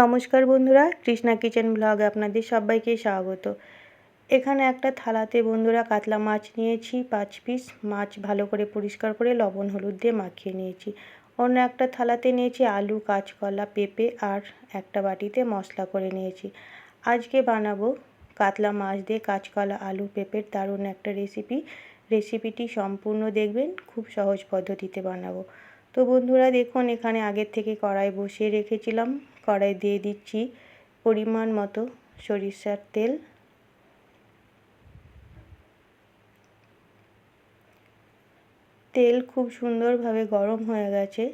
নমস্কার বন্ধুরা, কৃষ্ণা কিচেন ব্লগে আপনাদের সবাইকে স্বাগত। এখানে একটা থালাতে বন্ধুরা কাতলা মাছ নিয়েছি, পাঁচ পিস। মাছ ভালো করে পরিষ্কার করে লবণ, হলুদ দিয়ে মাখিয়ে নিয়েছি। অন্য একটা থালাতে নিয়েছি আলু, কাঁচকলা, পেঁপে আর একটা বাটিতে মশলা করে নিয়েছি। আজকে বানাবো কাতলা মাছ দিয়ে কাঁচকলা, আলু, পেঁপের দারুণ একটা রেসিপি রেসিপিটি সম্পূর্ণ দেখবেন, খুব সহজ পদ্ধতিতে বানাবো। তো বন্ধুরা দেখুন, এখানে আগের থেকে কড়াই বসিয়ে রেখেছিলাম। কড়াই দিয়ে দিচ্ছি পরিমাণ মতো সরিষার তেল। তেল খুব সুন্দরভাবে গরম হয়ে গেছে।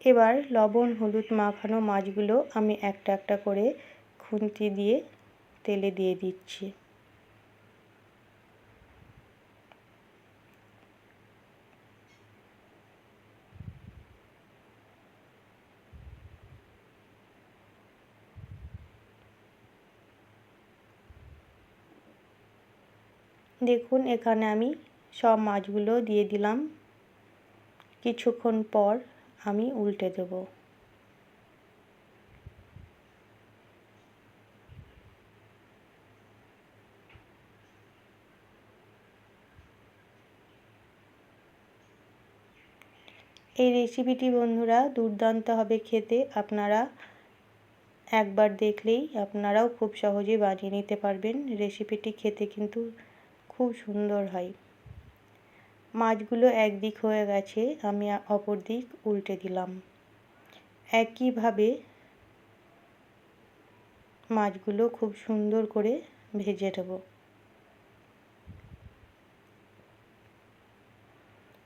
এবার লবণ, হলুদ মাখানো মাছগুলো আমি একটা একটা করে খুন্তি দিয়ে তেলে দিয়ে দিচ্ছি। দেখুন, এখানে আমি সব মাছগুলো দিয়ে দিলাম। কিছুক্ষণ পর আমি উল্টে দেব। এই রেসিপিটি বন্ধুরা দুর্দান্ত হবে খেতে। আপনারা একবার দেখলেই আপনারাও খুব সহজে বানিয়ে নিতে পারবেন। রেসিপিটি খেতে কিন্তু খুব সুন্দর হয়। মাছগুলো একদিক হয়ে গেছে, আমি অপর দিক উল্টে দিলাম। একইভাবে মাছগুলো খুব সুন্দর করে ভেজে নেব।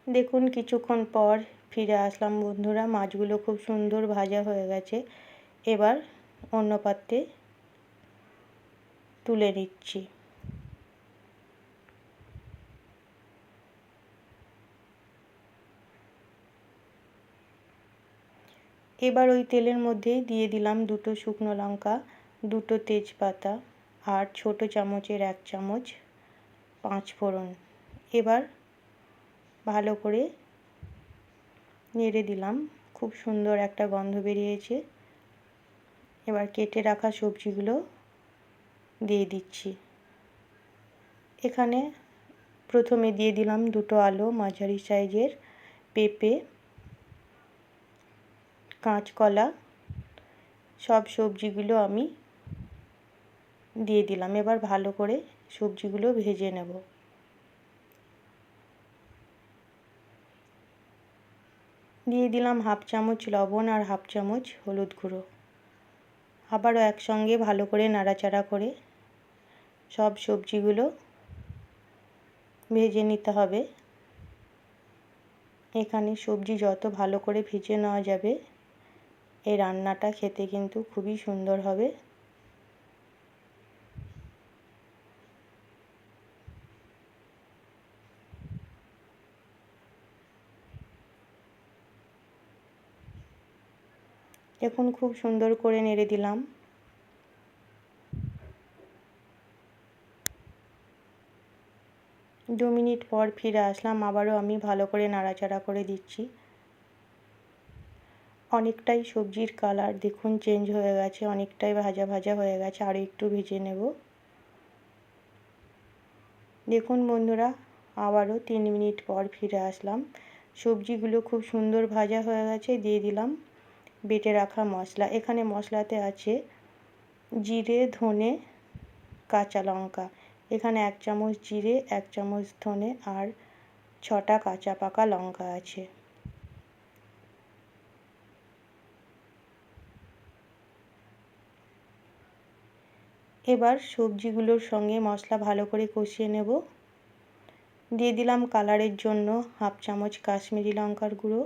দেখুন, কিছুক্ষণ পর ফিরে আসলাম বন্ধুরা, মাছগুলো খুব সুন্দর ভাজা হয়ে গেছে। এবার অন্য পাত্রে তুলে নিচ্ছি। এবার ওই তেলের মধ্যেই দিয়ে দিলাম দুটো শুকনো লঙ্কা, দুটো তেজপাতা আর ছোট চামচের এক চামচ পাঁচ ফোড়ন। এবার ভালো করে নেড়ে দিলাম। খুব সুন্দর একটা গন্ধ বেরিয়েছে। এবার কেটে রাখা সবজিগুলো দিয়ে দিচ্ছি। এখানে প্রথমে দিয়ে দিলাম দুটো আলু মাঝারি সাইজের পেঁপে কাঁচকলা, সব সবজিগুলো আমি দিয়ে দিলাম। এবার ভালো করে সবজিগুলো ভেজে নেব। দিয়ে দিলাম হাফ চামচ লবণ আর হাফ চামচ হলুদ গুঁড়ো। আবারও একসঙ্গে ভালো করে নাড়াচাড়া করে সব সবজিগুলো ভেজে নিতে হবে। এখানে সবজি যত ভালো করে ভেজে নেওয়া যাবে এই রান্নাটা খেতে কিন্তু খুবই সুন্দর হবে। দেখুন, খুব সুন্দর করে নেড়ে দিলাম। দু মিনিট পর ফিরে আসলাম, আবারও আমি ভালো করে নাড়াচাড়া করে দিচ্ছি। অনেকটাই সবজির কালার দেখুন চেঞ্জ হয়ে গেছে, অনেকটাই ভাজা ভাজা হয়ে গেছে আরও একটু ভেজে নেব। দেখুন বন্ধুরা, আবারও তিন মিনিট পর ফিরে আসলাম। সবজিগুলো খুব সুন্দর ভাজা হয়ে গেছে, দিয়ে দিলাম বেটে রাখা মশলা। এখানে মশলাতে আছে জিরে, ধনে, কাঁচা লঙ্কা। এখানে এক চামচ জিরে, এক চামচ ধনে আর ছটা কাঁচা পাকা লঙ্কা আছে। এবার সবজিগুলোর সঙ্গে মশলা ভালো করে কষিয়ে নেব। দিয়ে দিলাম কালারের জন্য হাফ চামচ কাশ্মীরি লঙ্কার গুঁড়ো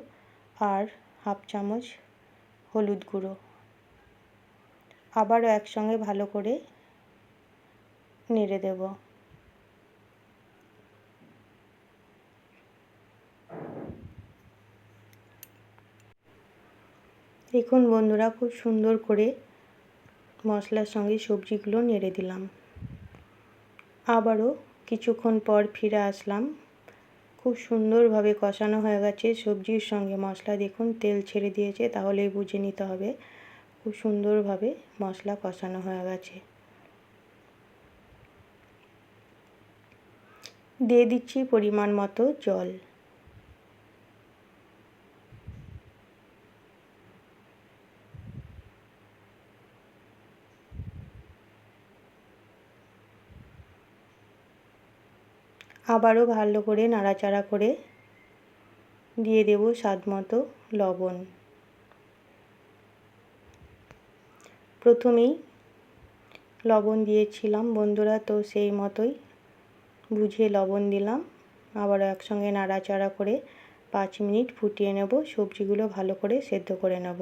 আর হাফ চামচ হলুদ গুঁড়ো। আবারও একসঙ্গে ভালো করে নেড়ে দেব। দেখুন বন্ধুরা, খুব সুন্দর করে মশলার সঙ্গে সবজিগুলো নেড়ে দিলাম। আবারও কিছুক্ষণ পর ফিরে আসলাম। খুব সুন্দরভাবে কষানো হয়ে গেছে সবজির সঙ্গে। মশলা দেখুন, তেল ছেড়ে দিয়েছে, তাহলেই বুঝে নিতে হবে। খুব সুন্দরভাবে মশলা কষানো হয়ে গেছে। দিয়ে দিচ্ছি পরিমাণ মতো জল। আবারও ভালো করে নাড়াচাড়া করে দিয়ে দেব স্বাদ মতো লবণ। প্রথমেই লবণ দিয়েছিলাম, বন্ধুরা তো সেই মতোই বুঝে লবণ দিলাম। আবারও একসঙ্গে নাড়াচাড়া করে পাঁচ মিনিট ফুটিয়ে নেব, সবজিগুলো ভালো করে সেদ্ধ করে নেব।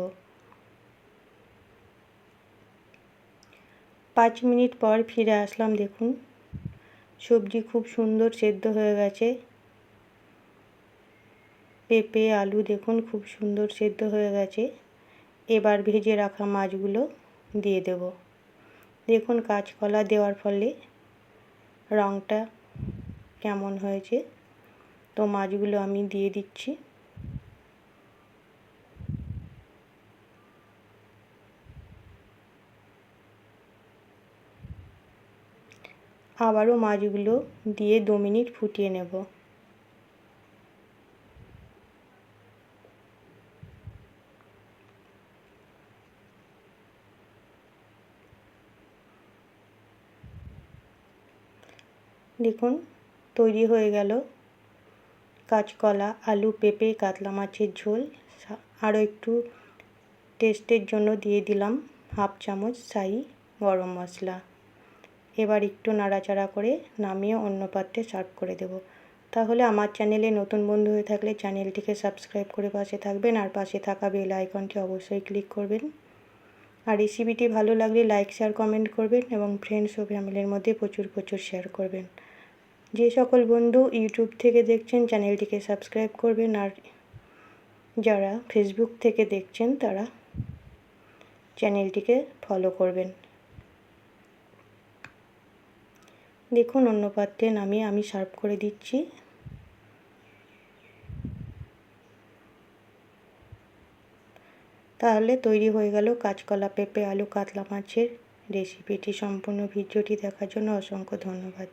পাঁচ মিনিট পর ফিরে আসলাম, দেখুন। সবজি খুব সুন্দর সেদ্ধ হয়ে গেছে। পেঁপে, আলু দেখুন খুব সুন্দর সেদ্ধ হয়ে গেছে। এবার ভেজে রাখা মাছগুলো দিয়ে দেব। দেখুন কাঁচকলা দেওয়ার ফলে রঙটা কেমন হয়েছে। তো মাছগুলো আমি দিয়ে দিচ্ছি। আবারও মাছগুলো দিয়ে দু মিনিট ফুটিয়ে নেব। দেখুন, তৈরি হয়ে গেল। কাঁচকলা, আলু, পেঁপে, কাতলা মাছের ঝোল। আরও একটু টেস্টের জন্য দিয়ে দিলাম হাফ চামচ সাই গরম মশলা। এবার একটু নাড়াচাড়া করে নামিয়ে অন্য পাত্রে সার্ভ করে দেব। তাহলে আমার চ্যানেলে নতুন বন্ধু হয়ে থাকলে চ্যানেলটিকে সাবস্ক্রাইব করে পাশে থাকবেন আর পাশে থাকা বেল আইকনটি অবশ্যই ক্লিক করবেন। আর রেসিপিটি ভালো লাগলে লাইক, শেয়ার, কমেন্ট করবেন এবং ফ্রেন্ডস ও ফ্যামিলির মধ্যে প্রচুর প্রচুর শেয়ার করবেন। যে সকল বন্ধু ইউটিউব থেকে দেখছেন চ্যানেলটিকে সাবস্ক্রাইব করবেন আর যারা ফেসবুক থেকে দেখছেন তারা চ্যানেলটিকে ফলো করবেন। দেখুন অন্য পাত্রে নামিয়ে আমি সার্ভ করে দিচ্ছি। তাহলে তৈরি হয়ে গেল কাঁচকলা, পেঁপে, আলু, কাতলা মাছের রেসিপিটি সম্পূর্ণ ভিডিওটি দেখার জন্য অসংখ্য ধন্যবাদ।